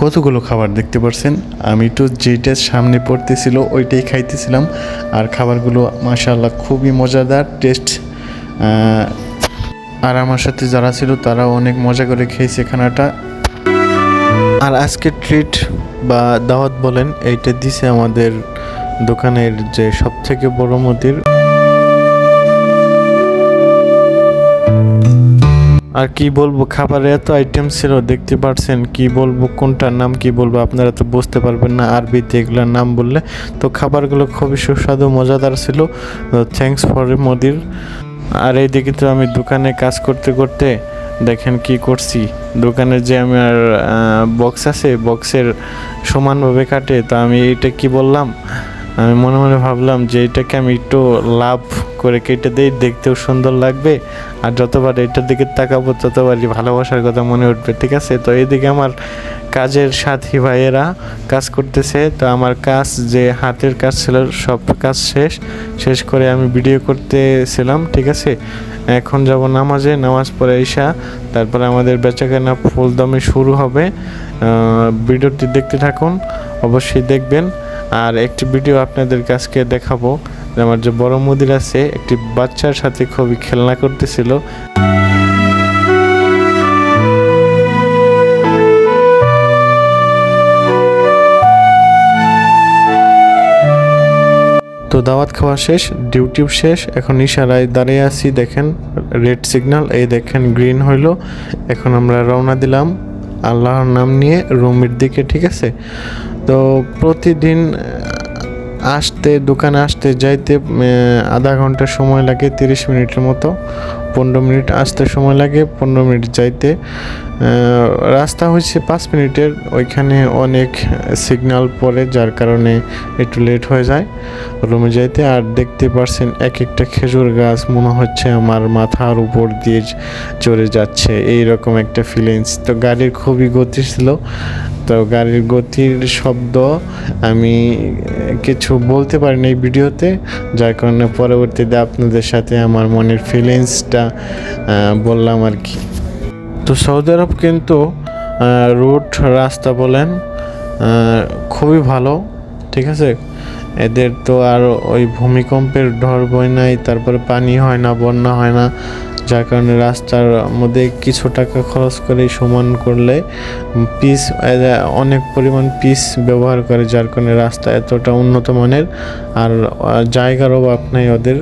কতগুলো খাবার দেখতে পারছেন? আমি তো যেটা সামনে পড়তেছিল, ওইটাই খাইতেছিলাম। আর খাবারগুলো, মাশাআল্লাহ, খুবই মজাদার, টেস্ট আর আমার সাথে যারা ছিল, তারাও অনেক মজা করে খেয়েছে খানাটা। আর আজকে ট্রিট বা দাওয়াত বলেন, এইটা দিছে আমাদের দোকানের যে সব থেকে বড় মতির আর কি বলব, খাবারে এত আইটেম ছিল, দেখতে পারছেন কি বলব, কোনটার নাম কি বলব, আপনারা তো বুঝতে পারবেন না আরবিতে এগুলোর নাম বললে। তো খাবারগুলো খুবই সুস্বাদু, মজাদার ছিল। থ্যাঙ্কস ফর মোদির। আর এইদিকে তো আমি দোকানে কাজ করতে করতে দেখেন কি করছি। দোকানে যে আমার বক্স আছে বক্সের সমানভাবে কাটে। তো আমি এটা কি বললাম? আমি মনে মনে ভাবলাম যে এটাকে আমি একটু লাভ করে কেটে দিই, দেখতেও সুন্দর লাগবে। আর যতবার এটার দিকে তাকাবো, ততবারই ভালোবাসার কথা মনে উঠবে, ঠিক আছে? তো এইদিকে আমার কাজের সাথী ভাইয়েরা কাজ করতেছে। তো আমার কাজ যে হাতের কাজ ছিল, সব কাজ শেষ। শেষ করে আমি ভিডিও করতেছিলাম, ঠিক আছে? এখন যাব নামাজে, নামাজ পড়ে এসা তারপরে আমাদের বেচাকেনা ফুলদমে শুরু হবে। ভিডিওটি দেখতে থাকুন, অবশ্যই দেখবেন। আর একটি ভিডিও আপনাদের কাছকে দেখাবো। আমার যে বড় মুদির আছে, একটি বাচ্চার সাথে খুবই খেলনা করতেছিল। তো দাওয়াত খাওয়া শেষ, ডিউটিও শেষ। এখন ইশারায় দাঁড়িয়ে আছি, দেখেন, রেড সিগন্যাল, এই দেখেন, গ্রিন হইল। এখন আমরা রওনা দিলাম। আল্লাহর নাম নিয়ে রুমের দিকে, ঠিক আছে? তো প্রতিদিন আসতে, দোকানে আসতে, যাইতে আধা ঘণ্টা সময় লাগে, তিরিশ মিনিটের মতো, পনেরো মিনিট আসতে সময় লাগে, পনেরো মিনিট যাইতে। রাস্তা হচ্ছে পাঁচ মিনিটের, ওইখানে অনেক সিগন্যাল পড়ে, যার কারণে একটু লেট হয়ে যায় রুমে যাইতে। আর দেখতে পারছেন এক একটা খেজুর গাছ, মনে হচ্ছে আমার মাথার উপর দিয়ে চড়ে যাচ্ছে এই রকম একটা ফিলিংস তো গাড়ির খুবই গতি ছিল, তো গাড়ির গতির শব্দ আমি কিছু বলতে পারিনি এই ভিডিওতে, যার কারণে পরবর্তীতে আপনাদের সাথে আমার মনের ফিলিংসটা বললাম আর কি। তো সৌদি আরব কিন্তু রুট রাস্তা বলেন খুবই ভালো, ঠিক আছে? এদের তো আর ওই ভূমিকম্পের ঢর বই নাই, তারপরে পানি হয় না, বন্যা হয় না, যার কারণে রাস্তার মধ্যে কিছু টাকা খরচ করে সমান করলে পিস অনেক পরিমাণ পিস ব্যবহার করে, যার কারণে রাস্তা এতটা উন্নত মানের, আর জায়গার অভাব নাই ওদের,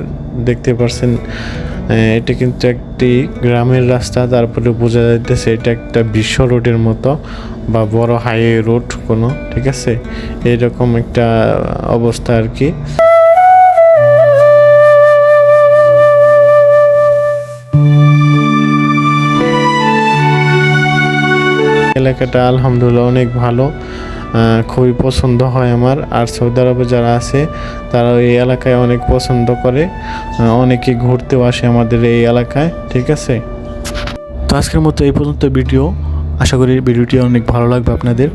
দেখতে পারছেন। এটা কিন্তু একটি গ্রামের রাস্তা, তারপরে বোঝা যাইতেছে এটা একটা বিশ্ব রোডের মতো বা বড় হাইওয়ে রোড কোনো, ঠিক আছে? এইরকম একটা অবস্থা আর কি। এলাকাটা আলহামদুলিল্লাহ অনেক ভালো। খুবই পছন্দ হয় আমার। আর সৌদি আরবে যারা আছে তারা এই এলাকায় অনেক পছন্দ করে। অনেকে ঘুরতেও আসে আমাদের এই এলাকায়, ঠিক আছে? তো আজকের মতো এই পর্যন্ত ভিডিও। আশা করি ভিডিওটি অনেক ভালো লাগবে আপনাদের।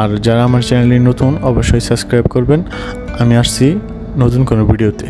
আর যারা আমার চ্যানেলে নতুন, অবশ্যই সাবস্ক্রাইব করবেন। আমি আসছি নতুন কোনো ভিডিওতে।